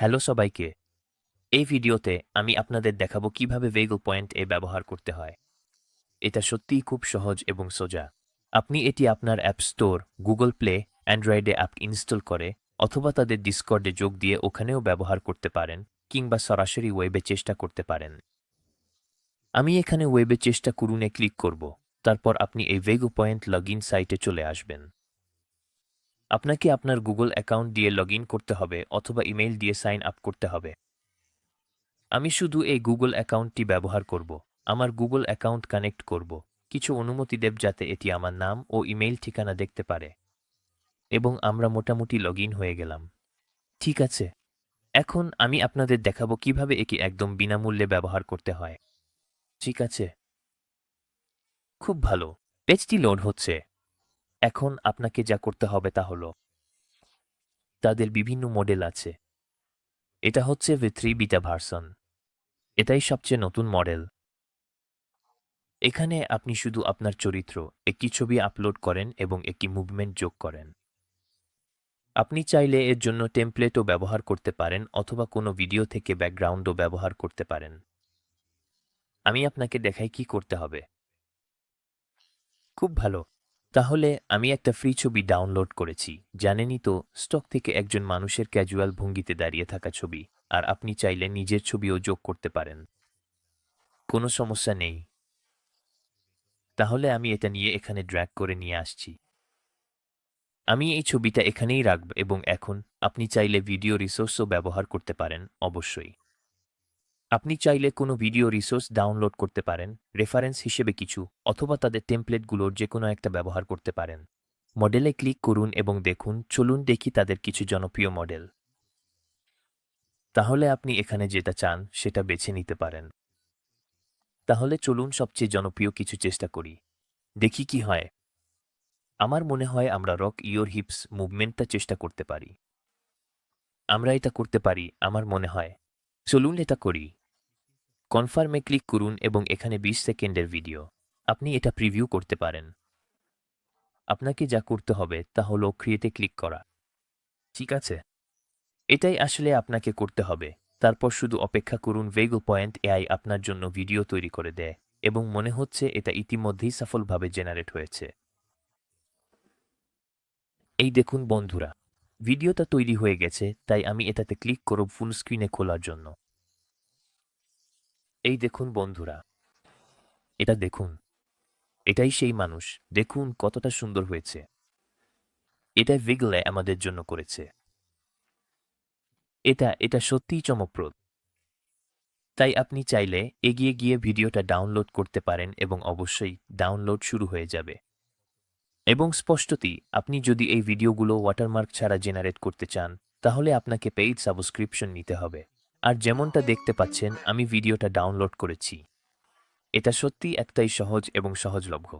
Hello সবাইকে। এই ভিডিওতে আমি আপনাদের দেখাবো কীভাবে ভেগল পয়েন্ট এ ব্যবহার করতে হয়। এটা সত্যিই খুব সহজ এবং সোজা। আপনি এটি আপনার অ্যাপ স্টোর গুগল প্লে অ্যান্ড্রয়েডে অ্যাপ ইনস্টল করে অথবা তাদের ডিসকর্ডে যোগ দিয়ে ওখানেও ব্যবহার করতে পারেন কিংবা সরাসরি ওয়েবে চেষ্টা করতে পারেন। আমি এখানে ওয়েবে চেষ্টা করুনে ক্লিক করব। তারপর আপনি এই ভেগো পয়েন্ট লগ ইন সাইটে চলে আসবেন। আপনাকে আপনার গুগল অ্যাকাউন্ট দিয়ে লগ করতে হবে অথবা ইমেইল দিয়ে সাইন আপ করতে হবে। আমি শুধু এই গুগল অ্যাকাউন্টটি ব্যবহার করব, আমার গুগল অ্যাকাউন্ট কানেক্ট করব, কিছু অনুমতি দেব যাতে এটি আমার নাম ও ইমেইল ঠিকানা দেখতে পারে। এবং আমরা মোটামুটি লগ হয়ে গেলাম। ঠিক আছে, এখন আমি আপনাদের দেখাবো কীভাবে একে একদম বিনামূল্যে ব্যবহার করতে হয়। ঠিক আছে। খুব ভালো, পেজটি লোড হচ্ছে। এখন আপনাকে যা করতে হবে তা হল, তাদের বিভিন্ন মডেল আছে। এটা হচ্ছে ভি থ্রি বিটা ভার্সন এটাই সবচেয়ে নতুন মডেল এখানে আপনি শুধু আপনার চরিত্র, একটি ছবি আপলোড করেন এবং একটি মুভমেন্ট যোগ করেন। আপনি চাইলে এর জন্য টেমপ্লেটও ব্যবহার করতে পারেন অথবা কোনো ভিডিও থেকে ব্যাকগ্রাউন্ডও ব্যবহার করতে পারেন। আমি আপনাকে দেখাই কি করতে হবে। খুব ভালো। তাহলে আমি একটা ফ্রি ছবি ডাউনলোড করেছি। জানেনই তো স্টক থেকে একজন মানুষের ক্যাজুয়াল ভঙ্গিতে দাঁড়িয়ে থাকা ছবি, আর আপনি চাইলে নিজের ছবিও যোগ করতে পারেন। কোনো সমস্যা নেই। তাহলে আমি এটা নিয়ে এখানে ড্র্যাগ করে নিয়ে আসছি। আমি এই ছবিটা এখানেই রাখব এবং এখন আপনি চাইলে ভিডিও রিসোর্সও ব্যবহার করতে পারেন, অবশ্যই। আপনি চাইলে কোনো ভিডিও রিসোর্স ডাউনলোড করতে পারেন, রেফারেন্স হিসেবে কিছু, অথবা তাদের টেমপ্লেটগুলোর যে কোনো একটা ব্যবহার করতে পারেন। মডেলে ক্লিক করুন এবং দেখুন, চলুন দেখি তাদের কিছু জনপ্রিয় মডেল। তাহলে আপনি এখানে যেটা চান, সেটা বেছে নিতে পারেন। তাহলে চলুন সবচেয়ে জনপ্রিয় কিছু চেষ্টা করি। দেখি কি হয়। আমার মনে হয় আমরা রক ইয়োর হিপস মুভমেন্টটা চেষ্টা করতে পারি। আমরা এটা করতে পারি, আমার মনে হয়। চলুন এটা করি। কনফার্মে ক্লিক করুন এবং এখানে ২০ সেকেন্ডের ভিডিও আপনি এটা প্রিভিউ করতে পারেন। আপনাকে যা করতে হবে তা হল ক্রিয়েটে ক্লিক করা। ঠিক আছে? এটাই আসলে আপনাকে করতে হবে। তারপর শুধু অপেক্ষা করুন ভেগো পয়েন্ট এআই আপনার জন্য ভিডিও তৈরি করে দেয় এবং মনে হচ্ছে এটা ইতিমধ্যেই সফলভাবে জেনারেট হয়েছে। এই দেখুন বন্ধুরা ভিডিওটা তৈরি হয়ে গেছে, তাই আমি এটাতে ক্লিক করব ফুল স্ক্রিনে খোলার জন্য। এই দেখুন বন্ধুরা, এটা দেখুন, এটাই সেই মানুষ, দেখুন কতটা সুন্দর হয়েছে। এটা ভিগলে আমাদের জন্য করেছে। এটা এটা সত্যিই চমকপ্রদ। তাই আপনি চাইলে এগিয়ে গিয়ে ভিডিওটা ডাউনলোড করতে পারেন এবং অবশ্যই ডাউনলোড শুরু হয়ে যাবে। এবং স্পষ্টতই, আপনি যদি এই ভিডিওগুলো ওয়াটারমার্ক ছাড়া জেনারেট করতে চান, তাহলে আপনাকে পেইড সাবস্ক্রিপশন নিতে হবে। আর যেমনটা দেখতে পাচ্ছেন আমি ভিডিওটা ডাউনলোড করেছি। এটা সত্যি একটাই সহজ এবং সহজলভ্য।